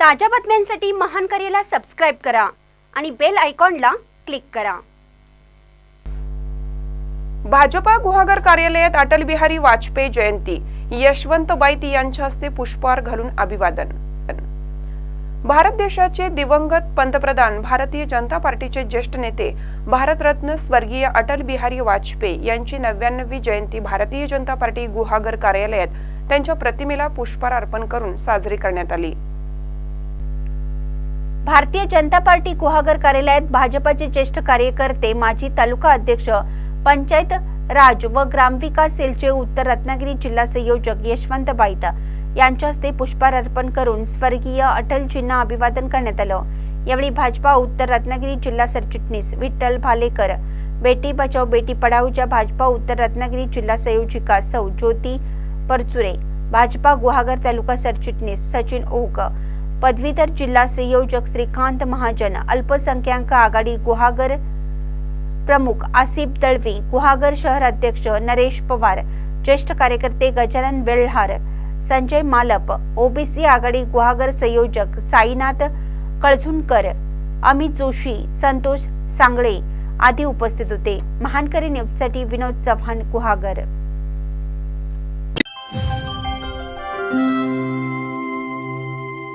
ताज्या बातम्यांसाठी महान करेला सबस्क्राईब करा आणि बेल आयकॉनला क्लिक करा. भाजपा गुहागर कार्यालयात अटल बिहारी वाजपेयी जयंती. यशवंत बाईत यांच्या हस्ते पुष्पहार घालून अभिवादन. भारत देशाचे दिवंगत पंतप्रधान भारतीय जनता पार्टीचे ज्येष्ठ नेते भारतरत्न स्वर्गीय अटल बिहारी वाजपेयी यांची नव्याण्णवी जयंती भारतीय जनता पार्टी गुहागर कार्यालयात त्यांच्या प्रतिमेला पुष्पहार अर्पण करून साजरी करण्यात आली. भारतीय जनता पार्टी गुहागर कार्यालयात भाजपाचे ज्येष्ठ कार्यकर्ते माजी तालुका अध्यक्ष पंचायत राज व ग्रामविकास सेलचे उत्तर रत्नागिरी जिल्हा संयोजक यशवंत बाईत यांच्या हस्ते पुष्पहार अर्पण करून स्वर्गीय अटलजींना अभिवादन करण्यात आलं. यावेळी भाजपा उत्तर रत्नागिरी जिल्हा सरचिटणीस विठ्ठल भालेकर बेटी बचाव बेटी पढाऊच्या भाजपा उत्तर रत्नागिरी जिल्हा संयोजिका सौ ज्योती परचुरे भाजपा गुहागर तालुका सरचिटणीस सचिन ओक पदवीधर जिल्हा संयोजक श्रीकांत महाजन अल्पसंख्याक आघाडी गुहागर प्रमुख आसिफ दळवी गुहागर शहर अध्यक्ष नरेश पवार ज्येष्ठ कार्यकर्ते गजानन वेल्हार संजय मालप ओबीसी आघाडी गुहागर संयोजक साईनाथ कळझुनकर अमित जोशी संतोष सांगळे आदी उपस्थित होते. महानकरी न्यूजसाठी विनोद चव्हाण गुहागर.